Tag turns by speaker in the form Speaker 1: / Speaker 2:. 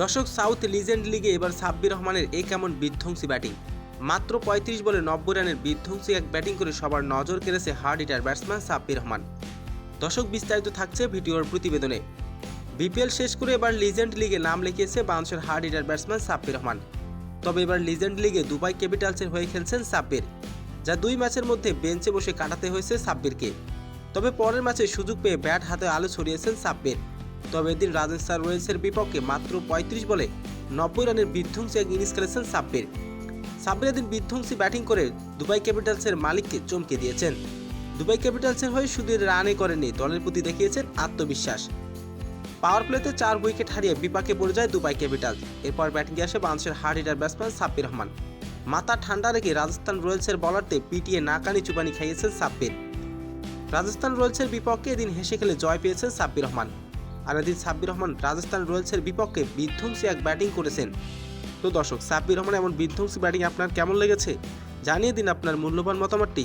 Speaker 1: দর্শক, south legend লিগে এবার সাব্বির রহমানের এই কেমন বিধ্বংসী ব্যাটিং। মাত্র পঁয়ত্রিশ বলে নব্বই রানের বিধ্বংসী এক ব্যাটিং করে সবার নজর কেড়েছে hard hitter batsman Sabbir Rahman. দর্শক, বিস্তারিত থাকছে ভিডিওর প্রতিবেদনে। বিপিএল শেষ করে এবার লিজেন্ড লিগে নাম লিখিয়েছে বাংলাদেশের hard hitter batsman Sabbir Rahman. তবে এবার লিজেন্ড লিগে দুবাই ক্যাপিটালসের হয়ে খেলছেন সাব্বির, যা দুই ম্যাচের মধ্যে বেঞ্চে বসে কাটাতে হয়েছে সাব্বিরকে। তবে পরের ম্যাচে সুযোগ পেয়ে ব্যাট হাতে আলো ছড়িয়েছেন সাব্বির। তবে এদিন রাজস্থান রয়্যালসের বিপক্ষে মাত্র পঁয়ত্রিশ বলে নব্বই রানের বিধ্বংসী এক ইনিংস খেলেছেন সাব্বির। সাব্বির এদিন বিধ্বংসী ব্যাটিং করে দুবাই ক্যাপিটালসের মালিককে চমকে দিয়েছেন। দুবাই ক্যাপিটালসের হয়ে শুধু রানে করেননি, দলের প্রতি দেখিয়েছেন আত্মবিশ্বাস। পাওয়ার প্লেতে চার উইকেট হারিয়ে বিপাকে পড়ে যায় দুবাই ক্যাপিটাল এরপর ব্যাটিংয়ে আসে বাংলাদেশের hard hitter batsman Sabbir Rahman. মাথা ঠান্ডা রেখে রাজস্থান রয়্যালসের বলারতে পিটিয়ে নাকানি চুবানি খাইয়েছেন সাব্বির। রাজস্থান রয়্যালসের বিপক্ষে এদিন হেসে খেলে জয় পেয়েছেন সাব্বির রহমান। আর এদিন সাব্বির রহমান রাজস্থান রয়্যালসের বিপক্ষে বিধ্বংসী এক ব্যাটিং করেছেন। তো দর্শক, সাব্বির রহমান এমন বিধ্বংসী ব্যাটিং আপনার কেমন লেগেছে? জানিয়ে দিন আপনার মূল্যবান মতামতটি।